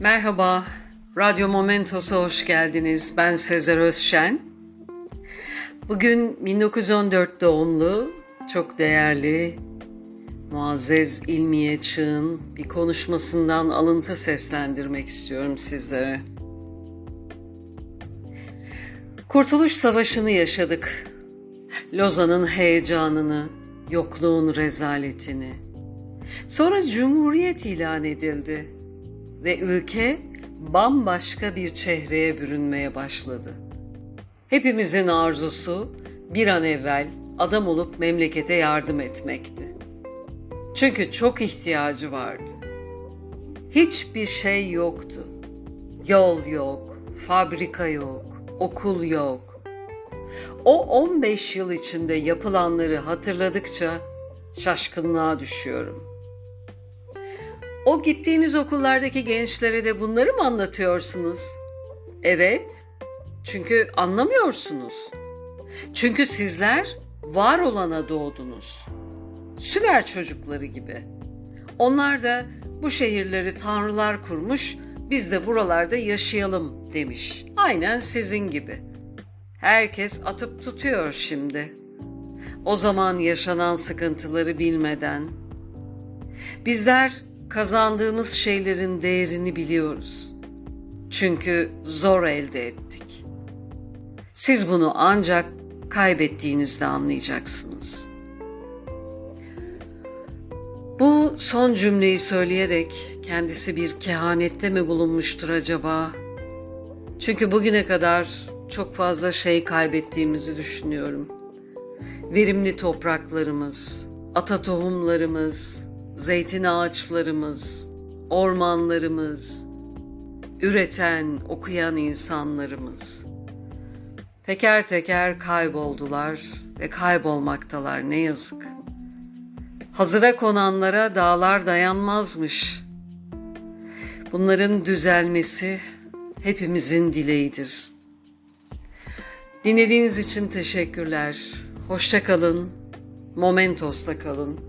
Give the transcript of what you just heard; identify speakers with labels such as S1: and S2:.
S1: Merhaba, Radyo Momentos'a hoş geldiniz. Ben Sezer Özşen. Bugün 1914 doğumlu, çok değerli, Muazzez İlmiye Çığ'ın bir konuşmasından alıntı seslendirmek istiyorum sizlere. Kurtuluş Savaşı'nı yaşadık. Lozan'ın heyecanını, yokluğun rezaletini. Sonra Cumhuriyet ilan edildi ve ülke bambaşka bir çehreye bürünmeye başladı. Hepimizin arzusu bir an evvel adam olup memlekete yardım etmekti. Çünkü çok ihtiyacı vardı. Hiçbir şey yoktu. Yol yok, fabrika yok, okul yok. O 15 yıl içinde yapılanları hatırladıkça şaşkınlığa düşüyorum. O gittiğiniz okullardaki gençlere de bunları mı anlatıyorsunuz? Evet. Çünkü anlamıyorsunuz. Çünkü sizler var olana doğdunuz. Sümer çocukları gibi. Onlar da bu şehirleri tanrılar kurmuş, biz de buralarda yaşayalım demiş. Aynen sizin gibi. Herkes atıp tutuyor şimdi. O zaman yaşanan sıkıntıları bilmeden. Bizler kazandığımız şeylerin değerini biliyoruz. Çünkü zor elde ettik. Siz bunu ancak kaybettiğinizde anlayacaksınız. Bu son cümleyi söyleyerek kendisi bir kehanette mi bulunmuştur acaba? Çünkü bugüne kadar çok fazla şey kaybettiğimizi düşünüyorum. Verimli topraklarımız, ata tohumlarımız, zeytin ağaçlarımız, ormanlarımız, üreten, okuyan insanlarımız. Teker teker kayboldular ve kaybolmaktalar ne yazık. Hazıra konanlara dağlar dayanmazmış. Bunların düzelmesi hepimizin dileğidir. Dinlediğiniz için teşekkürler. Hoşça kalın. Momentos'ta kalın.